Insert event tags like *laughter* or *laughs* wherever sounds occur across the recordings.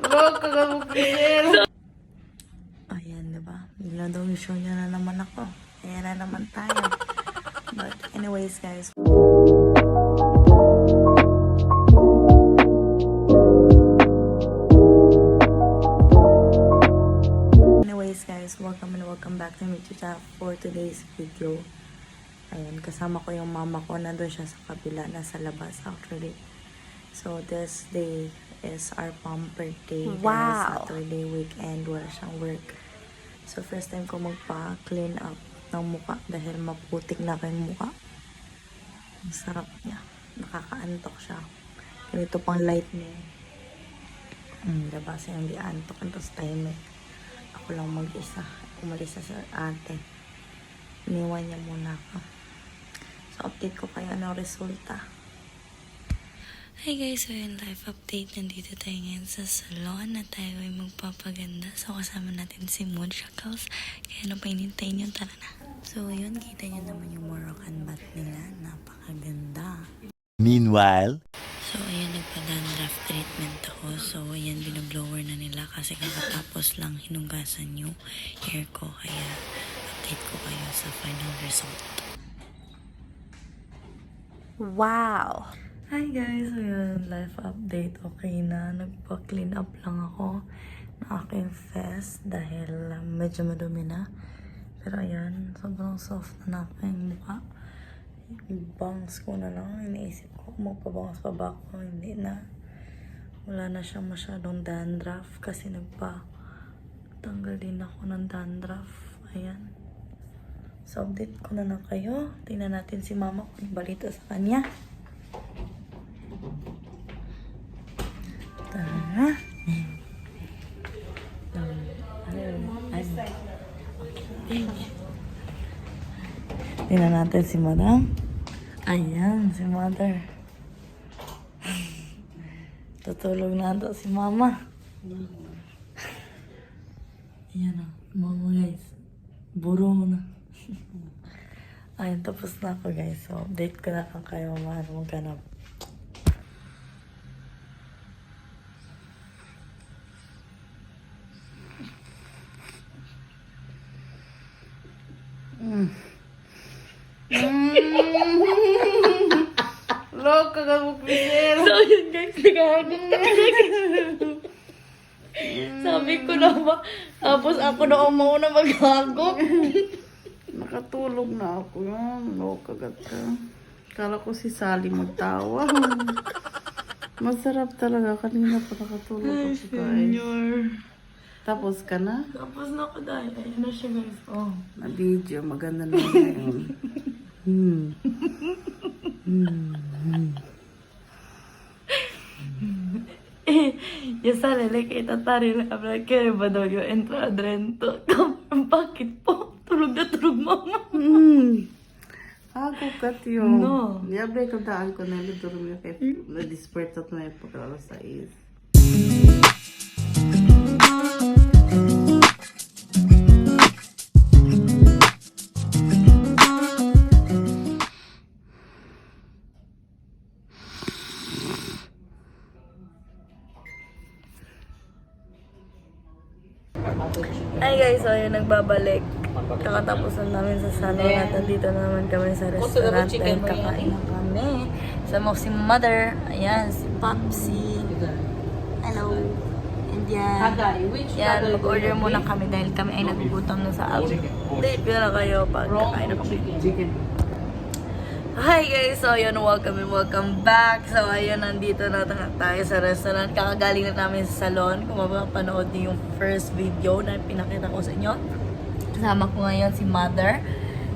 Loka ka mo kisero. Ayan, diba? Bigla daw show niya na naman ako. Ayan na naman tayo. But anyways, guys. Anyways, guys, welcome and welcome back to Tita for today's video. Ayan, kasama ko yung mama ko. Nandun siya sa kabila, nasa labas actually. So, this day is our mom birthday. Wow. Saturday weekend, wala siyang work. So, first time ko magpa-clean up ng muka dahil maputik na kayong muka. Ang sarap niya. Nakakaantok siya. Ganito pang light niya. Hmm, diba? Kasi hindi antok. Tapos time Ako lang mag-isa. Umalis sa ate. Iniwan niya muna ako. So, update ko kayo ng resulta. Hi guys, so yun, live update. Nandito tayo ngayon sa salon na tayo ay magpapaganda. So, kasama natin si Moon Shackles. Kaya ano pa inintayin yun, tara na. So, yun, kita niyo naman yung Moroccan bat nila. Napakaganda. Meanwhile, So, ayan, nagpa-dandruff treatment ako. So, ayan, binoblower na nila kasi kakatapos lang hinugasan yung hair ko. Kaya, update ko kayo sa final result. Wow. Hi guys! Yun, life update. Okay na. Nagpa-clean up lang ako ng aking face dahil um, medyo madumi na. Pero ayan, sobrang soft na na aking mukha. Bangs ko na lang. Iniisip ko magpabangs pa ba ako. Hindi na. Wala na siyang masyadong dandruff kasi nagpa tanggal din ako ng dandruff. Ayan. So, update ko na lang kayo. Tingnan natin si mama kung balita sa kanya. Tara. Tingnan natin si madam. Ayan, si mother. Tutulog na ito si mama. Ayan o, mama guys. Buro mo na. Ayun, tapos na ako guys. So, update ko na kung kayo mama ano maghanap. Loka ka mo kisero. So, yun guys, nagahagod *laughs* na Sabi ko na ba, tapos ako na ang mauna maghagok. *laughs* Nakatulog na ako yan. Loka ka ka. Kala ko si Sally magtawa. *laughs* Masarap talaga. Kanina pa nakatulog ako guys. Tapos ka na? Tapos na ako dahil, ayun na siya guys. Oh. Na video. Maganda na yun. hmm. Yung sarili kay tatari na kami, kaya ba daw yung entra adrento? Bakit po? Tulog na tulog mama. Hmm. Ako kat yun. No. Niyabre ko daan ko na durumi kay na-dispertat na yung pagkala sa Hi guys, so yun nagbabalik. Kakatapos lang namin sa salon at nandito na naman kami sa restaurant dahil kakain na kami. Sama ko si mother, ayan, si Popsy. Hello. And yan. Yan, mag-order muna kami dahil kami ay nagugutom na sa update ko na kayo pag kakain na kami. Hi guys! So, ayun, welcome and welcome back. So, ayun, nandito na ta- tayo sa restaurant. Kakagaling na namin sa salon. Kung mapapanood niyo yung first video na pinakita ko sa inyo. Kasama ko ngayon si Mother,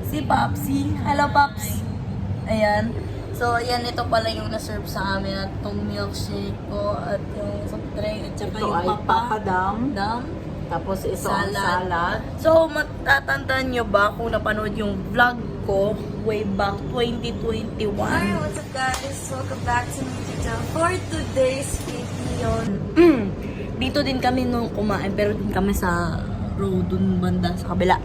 si Popsy. Hello, Pops! Ayan. So, ayan, ito pala yung na-serve sa amin at itong milkshake ko at yung soft drink at saka Ito yung papa. papadam. Dam. Tapos ito ang Salad. salad. So, matatandaan nyo ba kung napanood yung vlog ko way back 2021? Hi, what's up guys? Welcome back to my channel for today's video. *clears throat* Dito din kami nung kumain, pero din kami sa road, dun banda, sa kabila.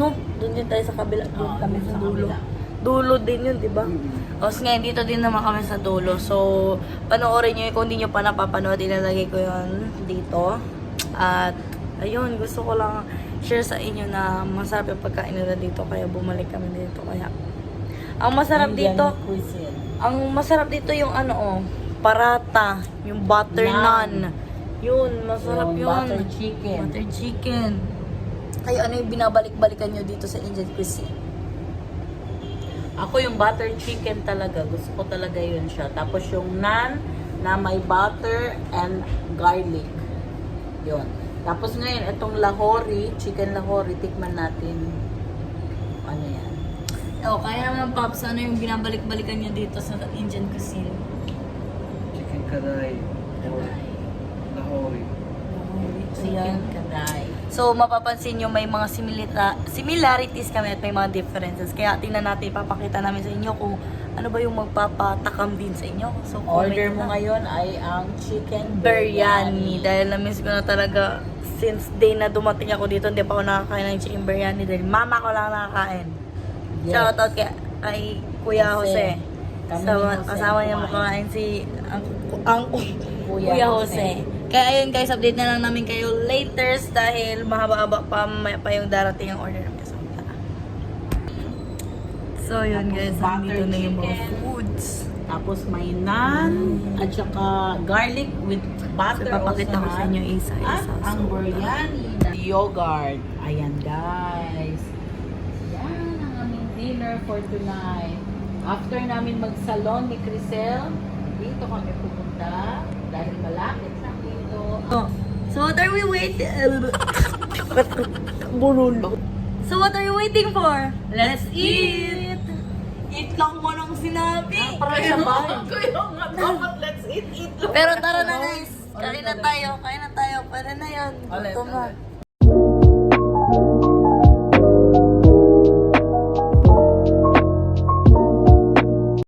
No, dun din tayo sa kabila, dun Oo, kami sa sa dulo. kabila. dulo din yun, di ba? Tapos ngayon, dito din naman kami sa dulo. So, panoorin nyo yun. Kung hindi nyo pa napapanood, ilalagay ko yun dito. At, ayun, gusto ko lang share sa inyo na masarap yung pagkain nila dito. Kaya bumalik kami dito. Kaya, ang masarap Indian dito, cuisine. ang masarap dito yung ano, oh, parata, yung butter Naan. Yun, masarap Yung yun. butter chicken. Butter chicken. Ay, ano yung binabalik-balikan nyo dito sa Indian cuisine? Ako yung butter chicken talaga. Gusto ko talaga yun siya. Tapos yung naan na may butter and garlic. Yun. Tapos ngayon, itong lahori, chicken lahori, tikman natin. Ano yan? Oh, kaya naman, Pops, ano yung binabalik-balikan nyo dito sa Indian cuisine? chicken kadai or lahori. Chicken kaday. So, mapapansin nyo may mga similita- similarities kami at may mga differences. Kaya tingnan natin, papakita namin sa inyo kung ano ba yung magpapatakam din sa inyo. So, Order mo na. ngayon ay ang chicken biryani. Dahil na-miss ko na talaga since day na dumating ako dito, hindi pa ako nakakain ng chicken biryani dahil mama ko lang nakakain. Yes. Shoutout kay, kay Kuya Jose. Jose. Kasama, Jose kasama niya makakain si ang, ang Kuya Kuya, Jose. Jose. Kaya ayun guys, update na lang namin kayo laters dahil mahaba-haba pa, may, pa yung darating ang order namin. So. So yun guys, nandito na yung mga foods. Tapos may naan at saka garlic with butter So, papakita ko sa inyo isa-isa. At ang So, biryani na yogurt. Ayan guys. Yan ang aming dinner for tonight. After namin magsalon ni Crisel, dito kami pupunta dahil malapit lang dito. Oh. So what are we waiting? *laughs* Burulo. So what are you waiting for? Let's eat! Eat lang mo nang sinabi. Kaya nga dapat let's eat, eat. Pero tara na guys. Kain na tayo. Kain na tayo. Pwede na yun. Gutom na.